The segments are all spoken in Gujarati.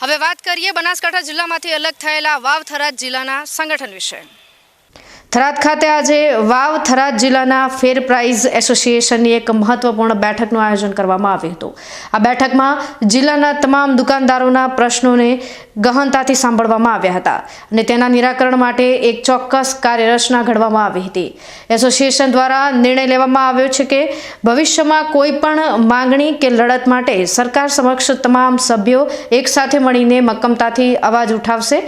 હવે વાત કરીએ બનાસકાંઠા જિલ્લામાંથી અલગ થયેલા વાવ થરાદ જિલ્લાના સંગઠન વિશે. થરાદ ખાતે આજે વાવ થરાદ જિલ્લાના ફેર પ્રાઇઝ એસોસિએશનની એક મહત્વપૂર્ણ બેઠકનું આયોજન કરવામાં આવ્યું હતું. આ બેઠકમાં જિલ્લાના તમામ દુકાનદારોના પ્રશ્નોને ગહનતાથી સાંભળવામાં આવ્યા હતા અને તેના નિરાકરણ માટે એક ચોક્કસ કાર્યરચના ઘડવામાં આવી હતી. એસોસિએશન દ્વારા નિર્ણય લેવામાં આવ્યો છે કે ભવિષ્યમાં કોઈ પણ માંગણી કે લડત માટે સરકાર સમક્ષ તમામ સભ્યો એકસાથે મળીને મક્કમતાથી અવાજ ઉઠાવશે.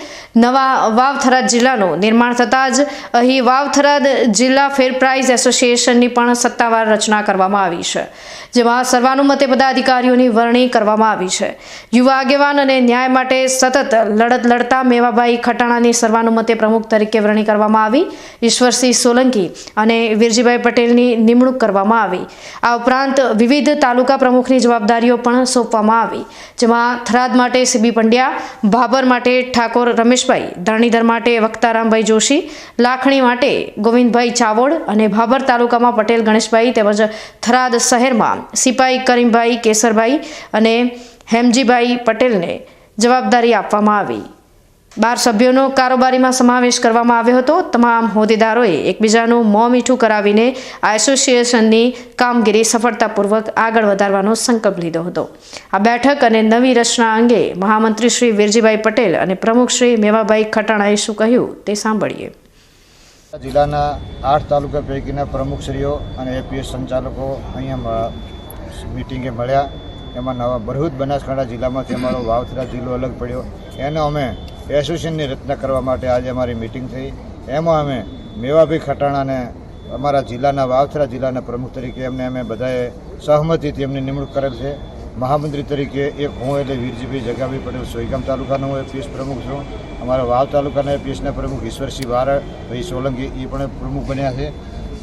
નવા વાવ થરાદ જિલ્લાનું નિર્માણ થતાં જ અહીં વાવ થરાદ જિલ્લા ફેર પ્રાઇઝ એસોસિએશનની પણ સત્તાવાર રચના કરવામાં આવી છે, જેમાં સર્વાનુમતે બધા અધિકારીઓની વરણી કરવામાં આવી છે. યુવા આગેવાન અને ન્યાય માટે સતત લડત લડતા મેવાભાઈ ખટાણાની સર્વાનુમતે પ્રમુખ તરીકે વરણી કરવામાં આવી. ઈશ્વરસિંહ સોલંકી અને વીરજીભાઈ પટેલની નિમણૂક કરવામાં આવી. આ ઉપરાંત વિવિધ તાલુકા પ્રમુખની જવાબદારીઓ પણ સોંપવામાં આવી, જેમાં થરાદ માટે સીબી પંડ્યા, ભાભર માટે ઠાકોર રમેશભાઈ ધરણીધર માટે વક્તારામભાઈ જોશી, લાખણી માટે ગોવિંદભાઈ ચાવોડ અને ભાભર તાલુકામાં પટેલ, ગણેશભાઈ તેમજ થરાદ શહેરમાં સિપાઈ કરીમભાઈ, કેસરભાઈ અને હેમજીભાઈ પટેલને જવાબદારી આપવામાં આવી. બાર સભ્યોનો કારોબારીમાં સમાવેશ કરવામાં આવ્યો હતો. તમામ હોદ્દેદારોએ એકબીજાનું મોં મીઠું કરાવીને આ એસોસિએશનની કામગીરી સફળતાપૂર્વક આગળ વધારવાનો સંકલ્પ લીધો હતો. આ બેઠક અને નવી રચના અંગે મહામંત્રી શ્રી વીરજીભાઈ પટેલ અને પ્રમુખ શ્રી મેવાભાઈ ખટાણાએ શું કહ્યું તે સાંભળીએ. જિલ્લાના આઠ તાલુકા પૈકીના પ્રમુખશ્રીઓ અને એપીએસ સંચાલકો અહીંયા મિટિંગે મળ્યા. એમાં નવા ભરૂચ બનાસકાંઠા જિલ્લામાંથી અમારો વાવથરા જિલ્લો અલગ પડ્યો. એને અમે એસોસિએશનની રચના કરવા માટે આજે અમારી મિટિંગ થઈ. એમાં અમે મેવાભાઈ ખટાણાને અમારા જિલ્લાના વાવથરા જિલ્લાના પ્રમુખ તરીકે એમને અમે બધાએ સહમતિથી એમની નિમણૂક કરેલ છે. મહામંત્રી તરીકે એક હું એટલે વીરજીભાઈ જગાભાઈ પટેલ સોયગામ તાલુકાનો હું એપીએસ પ્રમુખ છું. અમારા વાવ તાલુકાના પીએસના પ્રમુખ ઈશ્વરસિંહ વારાભાઈ સોલંકી એ પણ પ્રમુખ બન્યા છે.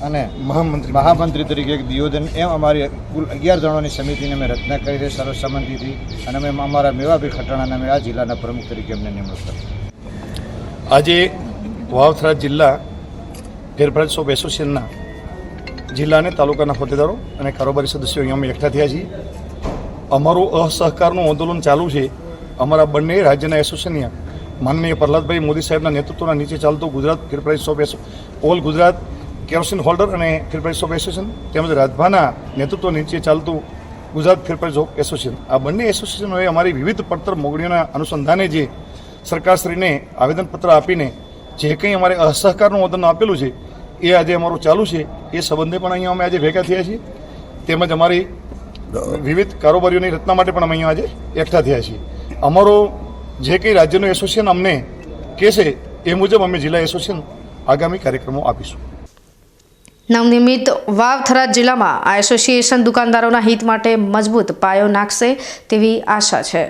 અને મહામંત્રી. મહામંત્રી તરીકે એક દિયોદન એમ અમારી કુલ અગિયાર જણોની સમિતિને અમે રચના કરી છે સર્વસંમતિથી અને અમે અમારા મેવાભાઈ ખટાણાને અમે આ જિલ્લાના પ્રમુખ તરીકે અમને નિમણૂક કરી. આજે વાવથરા જિલ્લા ફેરફાર શોપ એસોસિએશનના જિલ્લા અને તાલુકાના હોદ્દેદારો અને કારોબારી સદસ્યો અહીંયા અમે એકઠા થયા છીએ. અમારું અસહકારનું આંદોલન ચાલુ છે. અમારા બંને રાજ્યના એસોસિએશનના માનનીય પ્રહલાદભાઈ મોદી સાહેબના નેતૃત્વના નીચે ચાલતું ગુજરાત ફેરફાર ઓફ એસો ઓલ ગુજરાત કેરોસીન હોલ્ડર અને ફેરફાર ઓફ એસોસિએશન તેમજ રાજભાના નેતૃત્વ નીચે ચાલતું ગુજરાત ફેરફાર ઓફ એસોસિએશન આ બંને એસોસિએશનોએ અમારી વિવિધ પડતર મોગણીઓના અનુસંધાને જે સરકારશ્રીને આવેદનપત્ર આપીને જે કંઈ અમારે અસહકારનું આવેદન આપેલું છે, એ આજે અમારું ચાલુ છે. એ સંબંધે પણ અહીંયા અમે આજે ભેગા થયા છીએ. તેમજ અમારી વિવિધ કારોબારીઓની રચના માટે પણ અમે અહીંયા આજે એકઠા થયા છીએ. અમારો જે કંઈ રાજ્યનું એસોસિએશન અમને કહેશે એ મુજબ અમે જિલ્લા એસોસિએશન આગામી કાર્યક્રમો આપીશું. નવનિર્મિત વાવથરા જિલ્લામાં આ એસોસિએશન દુકાનદારોના હિત માટે મજબૂત પાયો નાખશે તેવી આશા છે.